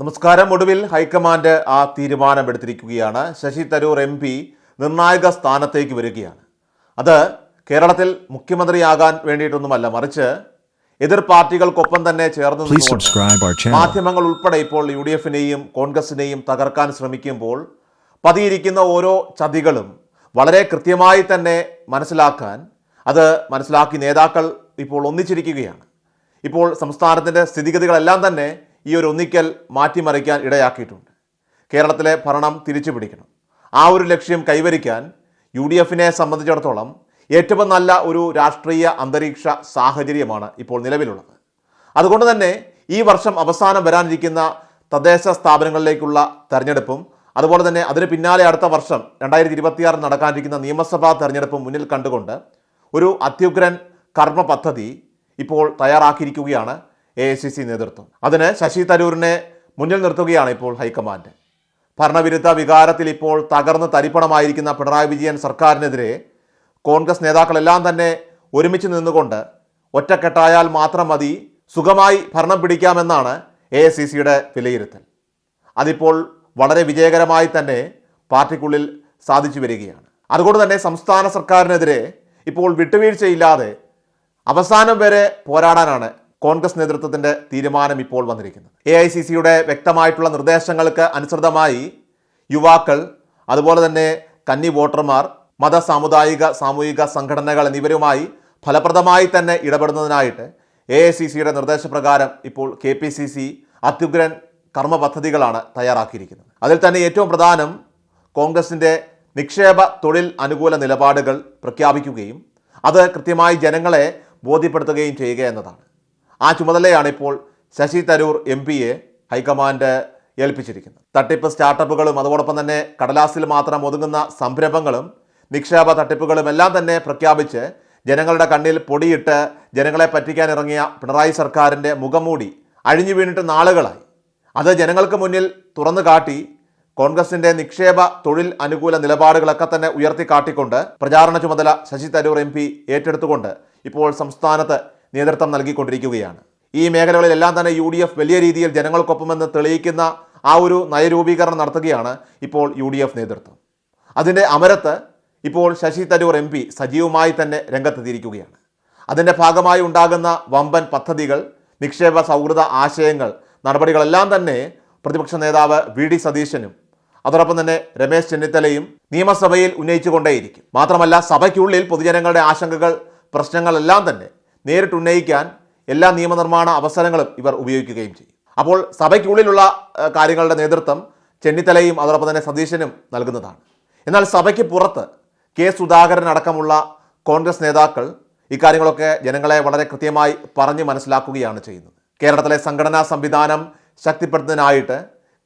നമസ്കാരം. ഒടുവിൽ ഹൈക്കമാൻഡ് ആ തീരുമാനമെടുത്തിരിക്കുകയാണ്. ശശി തരൂർ എം പി നിർണായക സ്ഥാനത്തേക്ക് വരികയാണ്. അത് കേരളത്തിൽ മുഖ്യമന്ത്രിയാകാൻ വേണ്ടിയിട്ടൊന്നുമല്ല മറിച്ച് എതിർ പാർട്ടികൾക്കൊപ്പം തന്നെ ചേർന്ന്. മാധ്യമങ്ങൾ ഉൾപ്പെടെ ഇപ്പോൾ യു ഡി എഫിനെയും കോൺഗ്രസിനെയും തകർക്കാൻ ശ്രമിക്കുമ്പോൾ പതിയിരിക്കുന്ന ഓരോ ചതികളും വളരെ കൃത്യമായി തന്നെ മനസ്സിലാക്കാൻ അത് മനസ്സിലാക്കി നേതാക്കൾ ഇപ്പോൾ ഒന്നിച്ചിരിക്കുകയാണ്. ഇപ്പോൾ സംസ്ഥാനത്തിന്റെ സ്ഥിതിഗതികളെല്ലാം തന്നെ ഈ ഒരു ഒന്നിക്കൽ മാറ്റിമറിക്കാൻ ഇടയാക്കിയിട്ടുണ്ട്. കേരളത്തിലെ ഭരണം തിരിച്ചു പിടിക്കണം ആ ഒരു ലക്ഷ്യം കൈവരിക്കാൻ യു ഡി എഫിനെ സംബന്ധിച്ചിടത്തോളം ഏറ്റവും നല്ല ഒരു രാഷ്ട്രീയ അന്തരീക്ഷ സാഹചര്യമാണ് ഇപ്പോൾ നിലവിലുള്ളത്. അതുകൊണ്ട് തന്നെ ഈ വർഷം അവസാനം വരാനിരിക്കുന്ന തദ്ദേശ സ്ഥാപനങ്ങളിലേക്കുള്ള തെരഞ്ഞെടുപ്പും അതുപോലെ തന്നെ അതിന് പിന്നാലെ അടുത്ത വർഷം രണ്ടായിരത്തി ഇരുപത്തിയാറിൽ നടക്കാനിരിക്കുന്ന നിയമസഭാ തെരഞ്ഞെടുപ്പും മുന്നിൽ കണ്ടുകൊണ്ട് ഒരു അത്യുഗ്രൻ കർമ്മ പദ്ധതി ഇപ്പോൾ തയ്യാറാക്കിയിരിക്കുകയാണ്. എ ഐ സി സി നേതൃത്വം. അതിന് ശശി തരൂരിനെ മുന്നിൽ നിർത്തുകയാണ് ഇപ്പോൾ ഹൈക്കമാൻഡ്. ഭരണവിരുദ്ധ വികാരത്തിൽ ഇപ്പോൾ തകർന്ന് തരിപ്പണമായിരിക്കുന്ന പിണറായി വിജയൻ സർക്കാരിനെതിരെ കോൺഗ്രസ് നേതാക്കളെല്ലാം തന്നെ ഒരുമിച്ച് നിന്നുകൊണ്ട് ഒറ്റക്കെട്ടായാൽ മാത്രം മതി സുഖമായി ഭരണം പിടിക്കാമെന്നാണ് എ ഐ സി സിയുടെ വിലയിരുത്തൽ. അതിപ്പോൾ വളരെ വിജയകരമായി തന്നെ പാർട്ടിക്കുള്ളിൽ സാധിച്ചു വരികയാണ്. അതുകൊണ്ട് തന്നെ സംസ്ഥാന സർക്കാരിനെതിരെ ഇപ്പോൾ വിട്ടുവീഴ്ചയില്ലാതെ അവസാനം വരെ പോരാടാനാണ് കോൺഗ്രസ് നേതൃത്വത്തിന്റെ തീരുമാനം ഇപ്പോൾ വന്നിരിക്കുന്നത് എ ഐ സി സിയുടെ വ്യക്തമായിട്ടുള്ള നിർദ്ദേശങ്ങൾക്ക് അനുസൃതമായി യുവാക്കൾ അതുപോലെ തന്നെ കന്നി വോട്ടർമാർ മത സാമുദായിക സാമൂഹിക സംഘടനകൾ എന്നിവരുമായി ഫലപ്രദമായി തന്നെ ഇടപെടുന്നതിനായിട്ട് എ ഐ സി സിയുടെ നിർദ്ദേശപ്രകാരം ഇപ്പോൾ കെ പി സി സി അത്യുഗ്രൻ കർമ്മ പദ്ധതികളാണ് തയ്യാറാക്കിയിരിക്കുന്നത്. അതിൽ തന്നെ ഏറ്റവും പ്രധാനം കോൺഗ്രസിന്റെ നിക്ഷേപ തൊഴിൽ അനുകൂല നിലപാടുകൾ പ്രഖ്യാപിക്കുകയും അത് കൃത്യമായി ജനങ്ങളെ ബോധ്യപ്പെടുത്തുകയും ചെയ്യുക എന്നതാണ്. ആ ചുമതലയാണ് ഇപ്പോൾ ശശി തരൂർ എം പിയെ ഹൈക്കമാൻഡ് ഏൽപ്പിച്ചിരിക്കുന്നത്. തട്ടിപ്പ് സ്റ്റാർട്ടപ്പുകളും അതോടൊപ്പം തന്നെ കടലാസിൽ മാത്രം ഒതുങ്ങുന്ന സംരംഭങ്ങളും നിക്ഷേപ തട്ടിപ്പുകളും എല്ലാം തന്നെ പ്രഖ്യാപിച്ച് ജനങ്ങളുടെ കണ്ണിൽ പൊടിയിട്ട് ജനങ്ങളെ പറ്റിക്കാൻ ഇറങ്ങിയ പിണറായി സർക്കാരിന്റെ മുഖംമൂടി അഴിഞ്ഞു വീണിട്ട് നാളുകളായി. അത് ജനങ്ങൾക്ക് മുന്നിൽ തുറന്നു കാട്ടി കോൺഗ്രസിന്റെ നിക്ഷേപ തൊഴിൽ അനുകൂല നിലപാടുകളൊക്കെ തന്നെ ഉയർത്തി കാട്ടിക്കൊണ്ട് പ്രചാരണ ചുമതല ശശി തരൂർ എം പി ഏറ്റെടുത്തുകൊണ്ട് ഇപ്പോൾ സംസ്ഥാനത്ത് നേതൃത്വം നൽകിക്കൊണ്ടിരിക്കുകയാണ്. ഈ മേഖലകളിലെല്ലാം തന്നെ യു ഡി എഫ് വലിയ രീതിയിൽ ജനങ്ങൾക്കൊപ്പമെന്ന് തെളിയിക്കുന്ന ആ ഒരു നയരൂപീകരണം നടത്തുകയാണ് ഇപ്പോൾ യു ഡി എഫ് നേതൃത്വം. അതിന്റെ അമരത്ത് ഇപ്പോൾ ശശി തരൂർ എം പി സജീവമായി തന്നെ രംഗത്തെത്തിയിരിക്കുകയാണ്. അതിന്റെ ഭാഗമായി ഉണ്ടാകുന്ന വമ്പൻ പദ്ധതികൾ നിക്ഷേപ സൗഹൃദ ആശയങ്ങൾ നടപടികളെല്ലാം തന്നെ പ്രതിപക്ഷ നേതാവ് വി ഡി സതീശനും അതോടൊപ്പം തന്നെ രമേശ് ചെന്നിത്തലയും നിയമസഭയിൽ ഉന്നയിച്ചുകൊണ്ടേയിരിക്കും. മാത്രമല്ല സഭയ്ക്കുള്ളിൽ പൊതുജനങ്ങളുടെ ആശങ്കകൾ പ്രശ്നങ്ങളെല്ലാം തന്നെ നേരിട്ട് ഉന്നയിക്കാൻ എല്ലാ നിയമനിർമ്മാണ അവസരങ്ങളും ഇവർ ഉപയോഗിക്കുകയും ചെയ്യും. അപ്പോൾ സഭയ്ക്കുള്ളിലുള്ള കാര്യങ്ങളുടെ നേതൃത്വം ചെന്നിത്തലയും അതോടൊപ്പം തന്നെ സതീശനും നൽകുന്നതാണ്. എന്നാൽ സഭയ്ക്ക് പുറത്ത് കെ സുധാകരൻ അടക്കമുള്ള കോൺഗ്രസ് നേതാക്കൾ ഇക്കാര്യങ്ങളൊക്കെ ജനങ്ങളെ വളരെ കൃത്യമായി പറഞ്ഞ് മനസ്സിലാക്കുകയാണ് ചെയ്യുന്നത്. കേരളത്തിലെ സംഘടനാ സംവിധാനം ശക്തിപ്പെടുത്തുന്നതിനായിട്ട്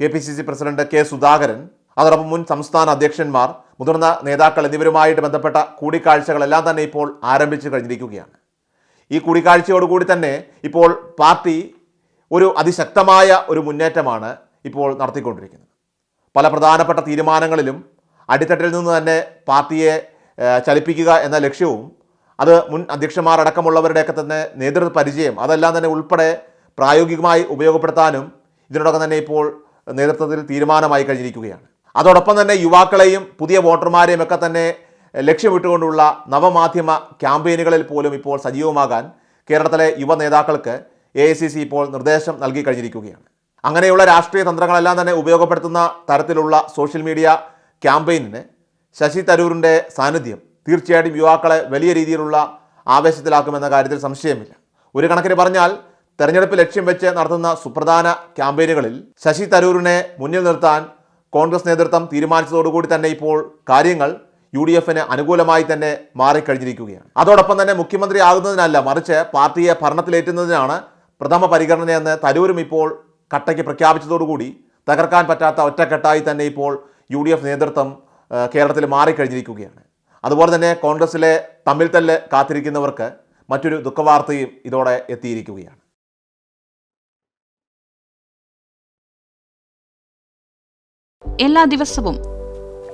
K P C C president K Sudhakaran അതോടൊപ്പം മുൻ സംസ്ഥാന അധ്യക്ഷന്മാർ മുതിർന്ന നേതാക്കൾ എന്നിവരുമായിട്ട് ബന്ധപ്പെട്ട കൂടിക്കാഴ്ചകളെല്ലാം തന്നെ ഇപ്പോൾ ആരംഭിച്ചു കഴിഞ്ഞിരിക്കുകയാണ്. ഈ കൂടിക്കാഴ്ചയോടുകൂടി തന്നെ ഇപ്പോൾ പാർട്ടി ഒരു അതിശക്തമായ ഒരു മുന്നേറ്റമാണ് ഇപ്പോൾ നടത്തിക്കൊണ്ടിരിക്കുന്നത്. പല പ്രധാനപ്പെട്ട തീരുമാനങ്ങളിലും അടിത്തട്ടിൽ നിന്ന് തന്നെ പാർട്ടിയെ ചലിപ്പിക്കുക എന്ന ലക്ഷ്യവും അത് മുൻ അധ്യക്ഷന്മാരടക്കമുള്ളവരുടെയൊക്കെ തന്നെ നേതൃത്വ പരിചയം അതെല്ലാം തന്നെ ഉൾപ്പെടെ പ്രായോഗികമായി ഉപയോഗപ്പെടുത്താനും ഇതിനോടൊപ്പം തന്നെ ഇപ്പോൾ നേതൃത്വത്തിൽ തീരുമാനമായി കഴിഞ്ഞിരിക്കുകയാണ്. അതോടൊപ്പം തന്നെ യുവാക്കളെയും പുതിയ വോട്ടർമാരെയും ഒക്കെ തന്നെ ലക്ഷ്യമിട്ടുകൊണ്ടുള്ള നവമാധ്യമ ക്യാമ്പയിനുകളിൽ പോലും ഇപ്പോൾ സജീവമാകാൻ കേരളത്തിലെ യുവ നേതാക്കൾക്ക് എ ഇപ്പോൾ നിർദ്ദേശം നൽകി കഴിഞ്ഞിരിക്കുകയാണ്. അങ്ങനെയുള്ള രാഷ്ട്രീയ തന്ത്രങ്ങളെല്ലാം തന്നെ ഉപയോഗപ്പെടുത്തുന്ന തരത്തിലുള്ള സോഷ്യൽ മീഡിയ ക്യാമ്പയിനിന് ശശി തരൂരിന്റെ സാന്നിധ്യം തീർച്ചയായിട്ടും യുവാക്കളെ വലിയ രീതിയിലുള്ള ആവേശത്തിലാക്കുമെന്ന കാര്യത്തിൽ സംശയമില്ല. ഒരു കണക്കിന് പറഞ്ഞാൽ തെരഞ്ഞെടുപ്പ് ലക്ഷ്യം വെച്ച് നടത്തുന്ന സുപ്രധാന ക്യാമ്പയിനുകളിൽ ശശി തരൂരിനെ മുന്നിൽ നിർത്താൻ കോൺഗ്രസ് നേതൃത്വം തീരുമാനിച്ചതോടുകൂടി തന്നെ ഇപ്പോൾ കാര്യങ്ങൾ യു ഡി എഫിന് അനുകൂലമായി തന്നെ മാറിക്കഴിഞ്ഞിരിക്കുകയാണ്. അതോടൊപ്പം തന്നെ മുഖ്യമന്ത്രി ആകുന്നതിനല്ല മറിച്ച് പാർട്ടിയെ ഭരണത്തിലേറ്റുന്നതിനാണ് പ്രഥമ പരിഗണനയെന്ന് തരൂരും ഇപ്പോൾ കട്ടയ്ക്ക് പ്രഖ്യാപിച്ചതോടുകൂടി തകർക്കാൻ പറ്റാത്ത ഒറ്റക്കെട്ടായി തന്നെ ഇപ്പോൾ യു ഡി എഫ് നേതൃത്വം കേരളത്തിൽ മാറിക്കഴിഞ്ഞിരിക്കുകയാണ്. അതുപോലെ തന്നെ കോൺഗ്രസിലെ തമ്മിൽ തല്ല് കാത്തിരിക്കുന്നവർക്ക് മറ്റൊരു ദുഃഖവാർത്തയും ഇതോടെ എത്തിയിരിക്കുകയാണ്. എല്ലാ ദിവസവും